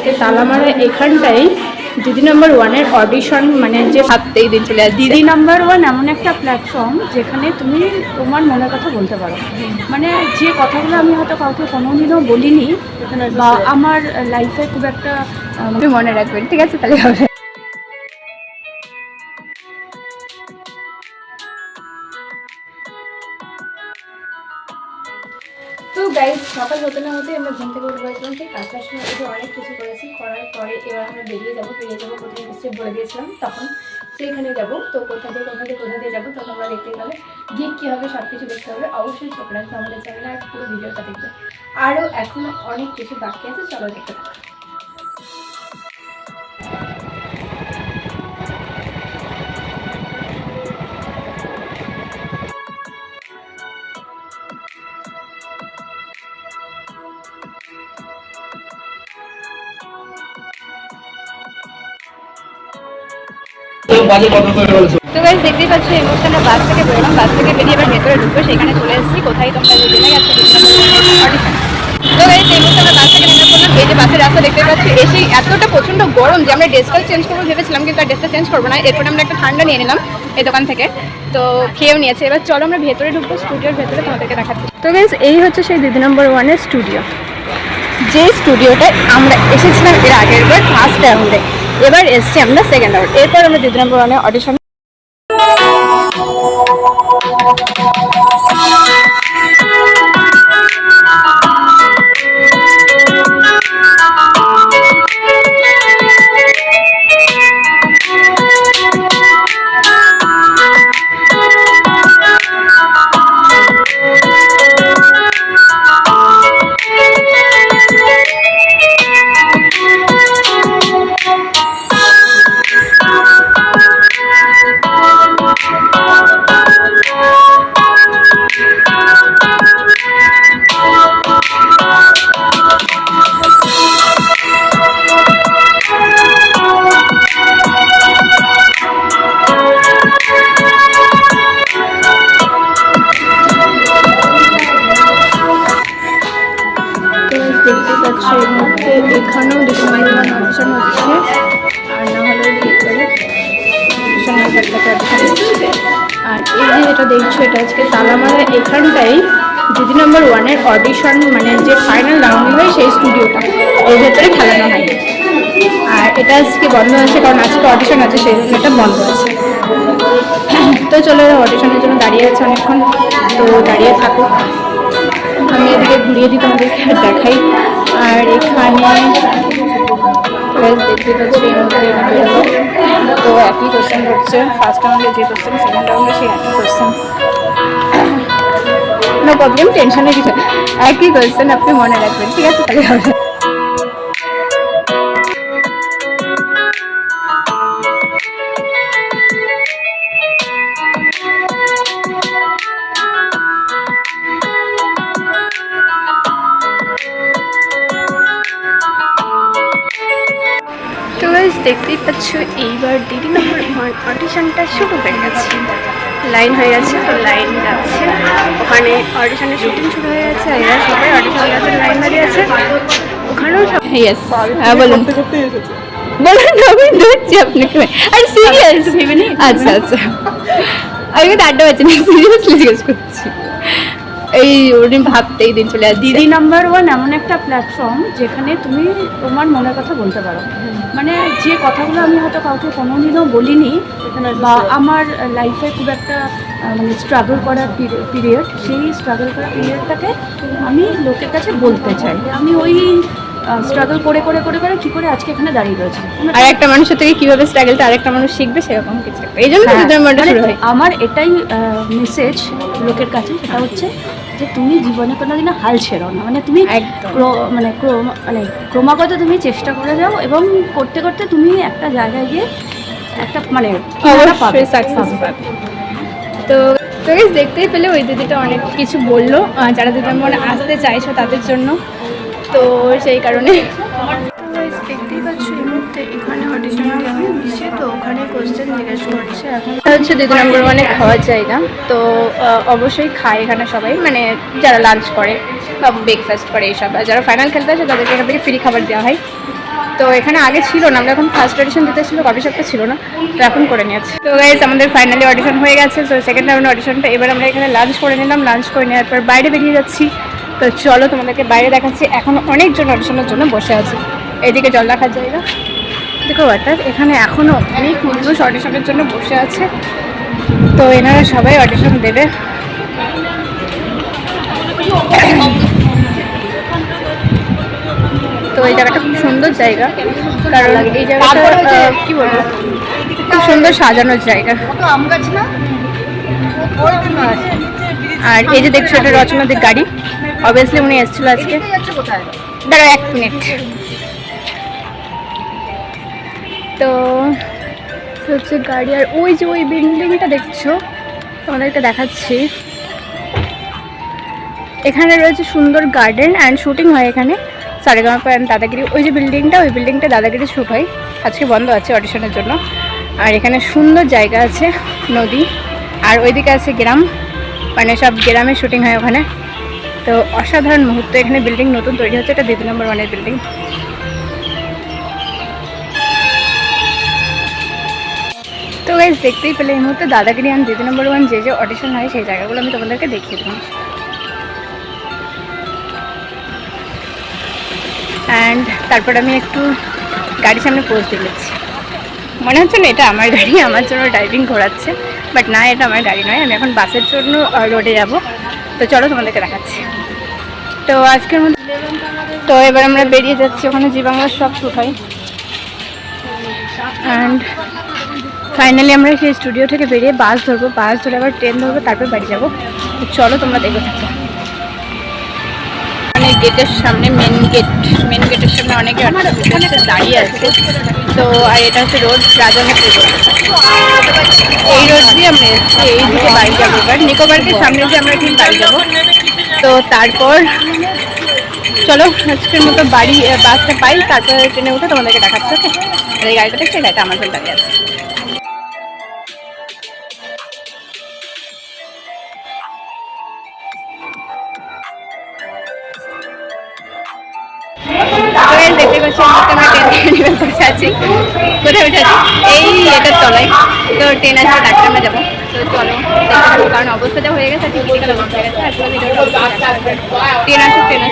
আজকে তালামারা এখানটাই দিদি নাম্বার ওয়ানের অডিশন মানে যে ভাবতেই দিন চলে আসছে। দিদি নাম্বার ওয়ান এমন একটা প্ল্যাটফর্ম যেখানে তুমি তোমার মনের কথা বলতে পারো। মানে যে কথাগুলো আমি হয়তো কাউকে কোনোদিনও বলিনি বা আমার লাইফে খুব একটা মনে রাখবেন ঠিক আছে তাহলে হবে। সকাল হতে না হতে আমরা ঘুম থেকে উঠে পড়েছিলাম ঠিক আসার সময় উঠে অনেক কিছু করেছি। করার পরে এবার আমরা বেরিয়ে যাব বেরিয়ে যাব কোথায় নিশ্চয়ই বলে দিয়েছিলাম, তখন সেখানে যাব। তো কোথা দিয়ে কোথা দিয়ে কোথা দিয়ে যাব তখন আমরা দেখতে গেলে গিয়ে কী হবে সব কিছু দেখতে হবে। অবশ্যই রাখবে আমাদের চ্যানেলে আর পুরো ভিডিওটা দেখবে। আরও এখনও অনেক কিছু বাকি আছে, চলো দেখতে থাকো। দেখতেই এই বাস থেকে বেরোলাম। বাস থেকে বেরিয়ে এবার ভেতরে সেখানে চলে এসেছি। কোথায় তোমরা তো এই বাস থেকে যে রাস্তা দেখতে পাচ্ছি এতটা গরম যে আমরা চেঞ্জ করব ভেবেছিলাম, কিন্তু চেঞ্জ করব না। এরপর আমরা একটা ঠান্ডা নিয়ে নিলাম এই দোকান থেকে। তো খেয়েও নিয়েছে। এবার চলো আমরা ভেতরে ঢুকবো স্টুডিওর ভেতরে তো গাইজ এই হচ্ছে সেই দিদি নম্বর ওয়ানের স্টুডিও যে স্টুডিওটায় আমরা এসেছিলাম এর আগের বার ফার্স্ট রাউন্ডে এবার এসছি আমরা সেকেন্ড রাউন্ড এরপর আমরা দিদি নম্বর ওয়ানে অডিশন দেখতে পাচ্ছ এই মুহূর্তে এখানেও ওয়ান অডিশন হচ্ছে আর না হলে আর এই যে যেটা দেখছ, এটা আজকে তালামারা এখানটাই দিদি নম্বর ওয়ানের অডিশন মানে যে ফাইনাল রাউন্ড হয় সেই স্টুডিওটা এর ভেতরে খেলানো হয়। আর এটা আজকে বন্ধ আছে, কারণ আজকে অডিশন আছে, সেই জন্য এটা বন্ধ আছে। তো চলো অডিশনের জন্য দাঁড়িয়ে আছে অনেকক্ষণ। তো দাঁড়িয়ে থাকুক আমি ঘুরিয়ে দিই তোমাদেরকে দেখাই। আর এখানে দেখতে পাচ্ছি তো একই কোশ্চেন হচ্ছে ফার্স্ট রাউন্ডে যে কোশ্চেন সেকেন্ড রাউন্ডে সেই একই কোশ্চেন নো প্রবলেম টেনশনের কিছু। একই কোশ্চেন আপনি মনে রাখবেন, ঠিক আছে? তাহলে দেখতেই পাচ্ছ এইবার দিদি নম্বর ওয়ান অডিশনটা শুরু হয়ে গেছে। লাইন হয়ে গেছে তো লাইন যাচ্ছে। ওখানে অডিশনের শুটিং শুরু হয়ে গেছে এরা সবাই অডিশন লাইন দাঁড়িয়ে আছে। ওখানেও সব হ্যাঁ বলুন। বলুন আমি ধরছি আপনাকে। আর সিরিয়াস ভেবে নি আচ্ছা আচ্ছা। আমি কিন্তু আড্ডা পাচ্ছি না সিরিয়াসলি জিজ্ঞেস করছি। এই উনি ভাবতেই দিন চলে আসছে। দিদি নাম্বার ওয়ান এমন একটা প্ল্যাটফর্ম যেখানে তুমি তোমার মনের কথা বলতে পারো। মানে যে কথাগুলো আমি হয়তো কাউকে কোনোদিনও বলিনি বা আমার লাইফে খুব একটা মানে স্ট্রাগল করার পিরিয়ড সেই স্ট্রাগল করার পিরিয়ডটাকে আমি লোকের কাছে বলতে চাই। আমি ওই স্ট্রাগল করে করে করে করে কি করে আজকে এখানে দাঁড়িয়ে রয়েছে? আর একটা মানুষের থেকে কীভাবে স্ট্রাগলটা আরেকটা মানুষ শিখবে সেরকম কিছু এই জন্য হ্যাঁ, মানে আমার এটাই মেসেজ লোকের কাছে সেটা হচ্ছে যে তুমি জীবনে কোনোদিন হাল ছেড়ো না। মানে তুমি মানে ক্রম- মানে ক্রমাগত তুমি চেষ্টা করে যাও এবং করতে করতে তুমি একটা জায়গায় গিয়ে একটা মানে তো তো দেখতেই পেলে ওই দিদিটা অনেক কিছু বলল যারা দিদির মনে আসতে চাইছো তাদের জন্য। তো সেই কারণে। দেখতেই পাচ্ছ এই মুহূর্তে এখানে হচ্ছে দিদি নম্বর ওয়ানে খাওয়ার জায়গা। তো অবশ্যই খায় এখানে সবাই। মানে যারা লাঞ্চ করে বা ব্রেকফাস্ট করে এইসব যারা ফাইনাল খেলতে আসে, তাদেরকে এখান থেকে ফ্রি খাবার দেওয়া হয়। তো, এখানে আগে ছিল না, আমরা এখন ফার্স্ট অডিশন দিতে ছিল কফি শপটা ছিল না। তো, এখন করে নিয়েছি। তো গাইজ আমাদের ফাইনালি অডিশন হয়ে গেছে। তো সেকেন্ড রাউন্ড অডিশনটা এবার আমরা এখানে লাঞ্চ করে নিলাম। লাঞ্চ করে নেওয়ার পর বাইরে বেরিয়ে যাচ্ছি। তো, চলো তোমাদেরকে বাইরে দেখাচ্ছি। এখন অনেকজন অডিশনের জন্য বসে আছে। এইদিকে জল রাখার জায়গা। দেখো অর্থাৎ এখানে এখনও অনেক মানুষ অডিশনের জন্য বসে আছে। তো এনারা সবাই অডিশন দেবে। তো এই জায়গাটা খুব সুন্দর জায়গা। কারণ এই জায়গাটা কি বলব? খুব সুন্দর সাজানোর জায়গা। আর এই যে দেখছ এটা রচনাদের গাড়ি। অবভিয়াসলি উনি এসেছিল আজকে। দাঁড়াও এক মিনিট তো হচ্ছে গাড়ি, আর ওই যে ওই বিল্ডিংটা দেখছ? তোমাদেরকে দেখাচ্ছি। এখানে রয়েছে সুন্দর গার্ডেন অ্যান্ড শুটিং হয় এখানে। সারেগামাপা অ্যান্ড দাদাগিরি। ওই যে বিল্ডিংটা, ওই বিল্ডিংটা দাদাগিরি শ্যুট হয়। আজকে বন্ধ আছে অডিশনের জন্য। আর এখানে সুন্দর জায়গা আছে, নদী। আর ওইদিকে আছে গ্রাম। মানে সব গ্রামে শুটিং হয় ওখানে। তো অসাধারণ মুহূর্ত। এখানে বিল্ডিং নতুন তৈরি হচ্ছে। এটা দিদি নম্বর ওয়ানের বিল্ডিং। তো গাইজ দেখতেই পেলে এই মুহূর্তে দাদাগিরি অ্যান্ড দিদি নম্বর ওয়ান যে যে অডিশন হয়, সেই জায়গাগুলো আমি তোমাদেরকে দেখিয়ে দিলাম। অ্যান্ড তারপর আমি একটু গাড়ির সামনে পোজ দিয়েছি মনে হচ্ছে না এটা আমার গাড়ি, আমার জন্য ড্রাইভিং ঘোরাচ্ছে বাট না, এটা আমার গাড়ি নয়, আমি এখন বাসের জন্য রোডে যাব। তো চলো তোমাদেরকে দেখাচ্ছি। তো আজকের মধ্যে তো এবার আমরা বেরিয়ে যাচ্ছি, ওখানে জি বাংলার সব শ্যুট হয়। অ্যান্ড ফাইনালি আমরা সেই স্টুডিও থেকে বেরিয়ে বাস ধরবো বাস ধরে আবার ট্রেন ধরবো তারপর বাড়ি যাব। চলো তোমরা দেখে থাকো। মানে গেটের সামনে মেন গেট মেন গেটের সামনে অনেকে ওখানে দাঁড়িয়ে আছে। তো আর এটা হচ্ছে রোড রাজনীতি রোড এই রোড দিয়ে আমরা এসেছি এই দিকে বাড়ি যাব এবার। নিকো পার্কের সামনে দিয়ে আমরা ঠিক বাড়ি যাব। তো তারপর চলো আজকের মতো বাড়ি বাসটা পাই তারপর ট্রেনে উঠে তোমাদেরকে দেখাচ্ছে ওকে? এই গাড়িটা দেখছি? গাড়িটা আমার জন্য দাঁড়িয়ে আছে। দেখতে আমরা ট্রেন আছি। কোথায় আছি? এই এটার তলায়। তো ট্রেন আসবে তারপরে আমরা যাব। তো চলো কারণ অবস্থা হয়ে গেছে অবস্থা হয়ে গেছে, আর পুরো ভিডিওটা ট্রেন